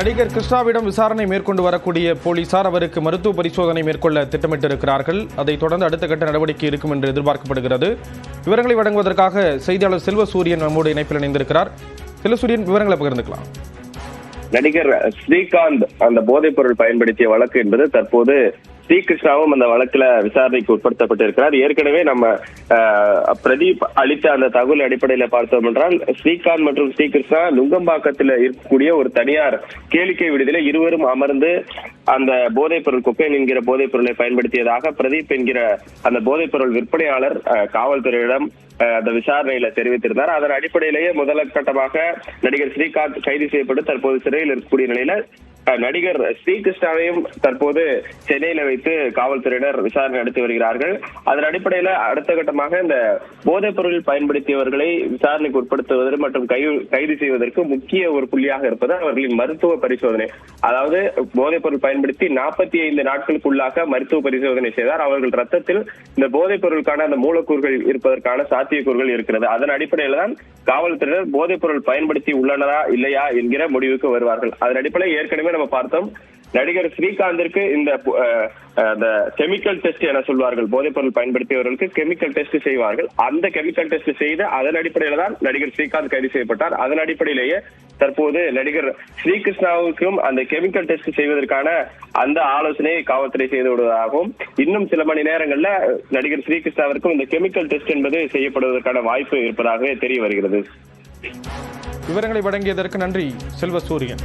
நடிகர் கிருஷ்ணாவிடம் விசாரணை மேற்கொண்டு வரக்கூடிய போலீசார் அவருக்கு மருத்துவ பரிசோதனை மேற்கொள்ள திட்டமிட்டிருக்கிறார்கள். அதைத் தொடர்ந்து அடுத்த கட்ட நடவடிக்கை இருக்கும் என்று எதிர்பார்க்கப்படுகிறது. விவரங்களை வழங்குவதற்காக செய்தியாளர் செல்வசூரியன் நம்மோடு இணைப்பில் இணைந்திருக்கிறார். செல்வசூரியன் விவரங்களை பகிர்ந்துக்கலாம். நடிகர் ஸ்ரீகாந்த் அந்த போதைப் பொருள் பயன்படுத்திய வழக்கு என்பது தற்போது ஸ்ரீகிருஷ்ணாவும் அந்த வழக்குல விசாரணைக்கு உட்படுத்தப்பட்டிருக்கிறார். ஏற்கனவே நம்ம பிரதீப் அளித்த அந்த தகவல் அடிப்படையில பார்த்தோம் என்றால் ஸ்ரீகாந்த் மற்றும் ஸ்ரீகிருஷ்ணா நுங்கம்பாக்கத்தில் இருக்கக்கூடிய ஒரு தனியார் கேளிக்கை விடுதியில இருவரும் அமர்ந்து அந்த போதைப் பொருள் குப்பேன் என்கிற போதைப் பொருளை பயன்படுத்தியதாக பிரதீப் என்கிற அந்த போதைப் பொருள் விற்பனையாளர் அஹ், காவல்துறையிடம் அந்த விசாரணையில தெரிவித்திருந்தார். அதன் அடிப்படையிலேயே முதல் கட்டமாக நடிகர் ஸ்ரீகாந்த் கைது செய்யப்பட்டு தற்போது சிறையில் இருக்கக்கூடிய நிலையில நடிகர் ஸ்ரீகிருஷ்ணாவையும் தற்போது சென்னையில வைத்து காவல்துறையினர் விசாரணை நடத்தி வருகிறார்கள். அதன் அடிப்படையில அடுத்த கட்டமாக இந்த போதைப் பொருள் பயன்படுத்தியவர்களை விசாரணைக்கு உட்படுத்துவது மற்றும் கைது செய்வதற்கு முக்கிய ஒரு புள்ளியாக இருப்பது அவர்களின் மருத்துவ பரிசோதனை. அதாவது போதைப் பொருள் பயன்படுத்தி நாற்பத்தி ஐந்து நாட்களுக்குள்ளாக மருத்துவ பரிசோதனை செய்தார். அவர்கள் ரத்தத்தில் இந்த போதைப் பொருளுக்கான அந்த மூலக்கூறுகள் இருப்பதற்கான சாத்தியக்கூறுகள் இருக்கிறது. அதன் அடிப்படையில தான் காவல்துறையினர் போதைப் பொருள் பயன்படுத்தி உள்ளனரா இல்லையா என்கிற முடிவுக்கு வருவார்கள். அதன் அடிப்படையில் ஏற்கனவே நம்ம பார்த்தோம். நடிகர் ஸ்ரீகாந்திற்கு இந்த அந்த கெமிக்கல் டெஸ்ட் என சொல்வார்கள். போதைப்பொருள் பயன்படுத்தியவர்களுக்கு கெமிக்கல் டெஸ்ட் செய்வார்கள். அந்த கெமிக்கல் டெஸ்ட் செய்து அதன் அடிப்படையில தான் நடிகர் ஸ்ரீகாந்த் கைது செய்யப்பட்டார். அதன் அடிப்படையிலேயே தற்போது நடிகர் ஸ்ரீகிருஷ்ணாவுக்கும் அந்த கெமிக்கல் டெஸ்ட் செய்வதற்கான அந்த ஆலோசனையை காவல்துறை செய்து விடுவதாகவும் இன்னும் சில மணி நேரங்கள்ல நடிகர் ஸ்ரீகிருஷ்ணாவிற்கும் இந்த கெமிக்கல் டெஸ்ட் என்பது செய்யப்படுவதற்கான வாய்ப்பு இருப்பதாகவே தெரிய வருகிறது. விவரங்களை வழங்கியதற்கு நன்றி செல்வ சூரியன்.